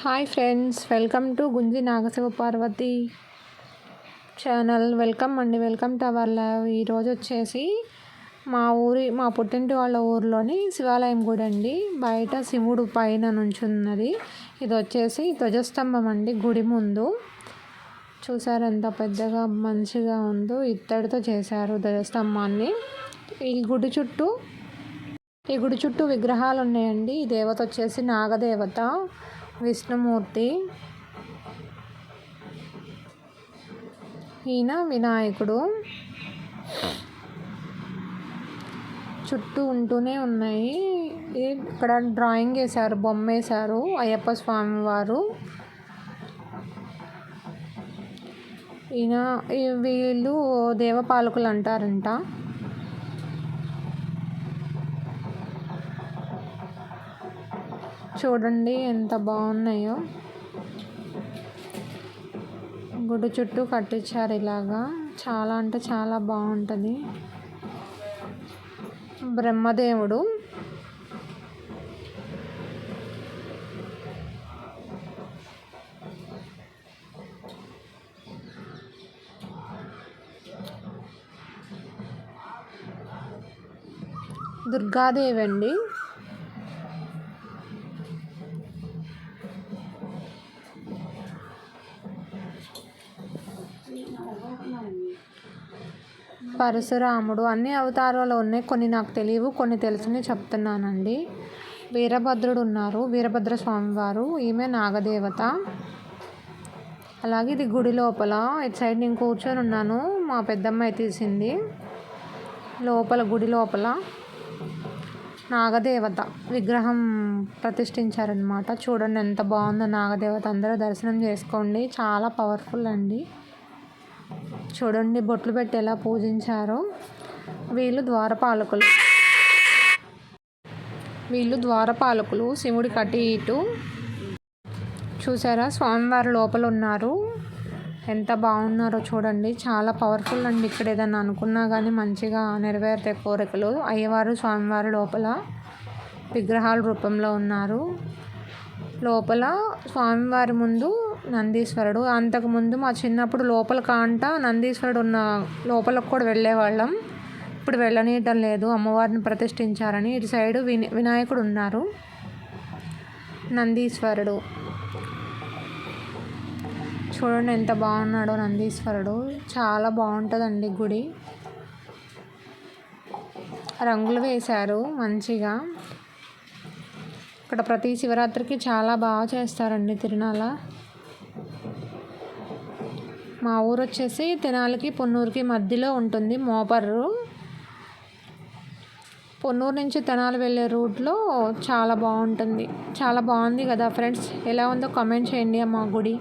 Hi friends welcome to Gunji Nagashiva Parvathi channel. Welcome అండి welcome to our live. ఈరోజు వచ్చేసి మా ఊరి మా పుట్టింటి వాళ్ళ ఊరిలోని శివాలయం గుడి అండి. బయట శివుడు పైన నుంచున్నది ఇది వచ్చేసి ధ్వజస్తంభం అండి గుడి ముందు. చూసారు ఎంత పెద్దగా మంచిగా ఉందో. ఇత్తడితో చేశారు ధ్వజస్తంభాన్ని. ఈ గుడి చుట్టూ ఈ గుడి చుట్టూ విగ్రహాలు ఉన్నాయండి. ఈ దేవత వచ్చేసి నాగదేవత. విష్ణుమూర్తి ఈయన వినాయకుడు. చుట్టూ ఉంటూనే ఉన్నాయి. ఇక్కడ డ్రాయింగ్ వేశారు బొమ్మ వేశారు అయ్యప్ప స్వామి వారు. ఈయన వీళ్ళు దేవపాలకులు అంటారంట. చూడండి ఎంత బాగున్నాయో. గుడి చుట్టూ కట్టించారు ఇలాగా. చాలా అంటే చాలా బాగుంటుంది. బ్రహ్మదేవుడు. దుర్గాదేవి అండి. పరశురాముడు అన్ని అవతారాలు ఉన్నాయి. కొన్ని నాకు తెలియవు కొన్ని తెలుసుని చెప్తున్నానండి. వీరభద్రుడు ఉన్నారు వీరభద్ర స్వామివారు ఈమె నాగదేవత. అలాగే ఇది గుడి లోపల ఇటు సైడ్ నేను కూర్చొని ఉన్నాను. మా పెద్దమ్మాయి తీసింది. లోపల గుడి లోపల నాగదేవత విగ్రహం ప్రతిష్ఠించారనమాట చూడండి ఎంత బాగుందో నాగదేవత. అందరూ దర్శనం చేసుకోండి. చాలా పవర్ఫుల్ అండి. చూడండి బొట్లు పెట్టి ఎలా పూజించారో. వీళ్ళు ద్వారపాలకులు. వీళ్ళు ద్వారపాలకులు శివుడి కట్టి ఇటు. చూసారా స్వామివారు లోపల ఉన్నారు. ఎంత బాగున్నారో చూడండి. చాలా పవర్ఫుల్ అండి ఇక్కడ ఏదన్నా అనుకున్నా కానీ మంచిగా నెరవేరుతాయి కోరికలు. అయ్యవారు స్వామివారు లోపల విగ్రహాల రూపంలో ఉన్నారు. లోపల స్వామివారి ముందు నందీశ్వరుడు. అంతకుముందు మా చిన్నప్పుడు లోపల కాంట నందీశ్వరుడు ఉన్న లోపలకు కూడా వెళ్ళేవాళ్ళం. ఇప్పుడు వెళ్ళనీయటం లేదు. అమ్మవారిని ప్రతిష్ఠించారని ఇటు సైడు విని వినాయకుడు ఉన్నారు. నందీశ్వరుడు. చూడండి ఎంత బాగున్నాడో నందీశ్వరుడు. చాలా బాగుంటుందండి గుడి. రంగులు వేశారు మంచిగా. ఇక్కడ ప్రతి శివరాత్రికి చాలా బాగా చేస్తారండి తిరునాళ. మా ఊరు వచ్చేసి తెనాలికి పొన్నూరుకి మధ్యలో ఉంటుంది మోపర్రు పొన్నూరు నుంచి తెనాలి వెళ్ళే రూట్లో చాలా బాగుంటుంది. చాలా బాగుంది కదా ఫ్రెండ్స్. ఎలా ఉందో కామెంట్ చేయండి మా గుడి.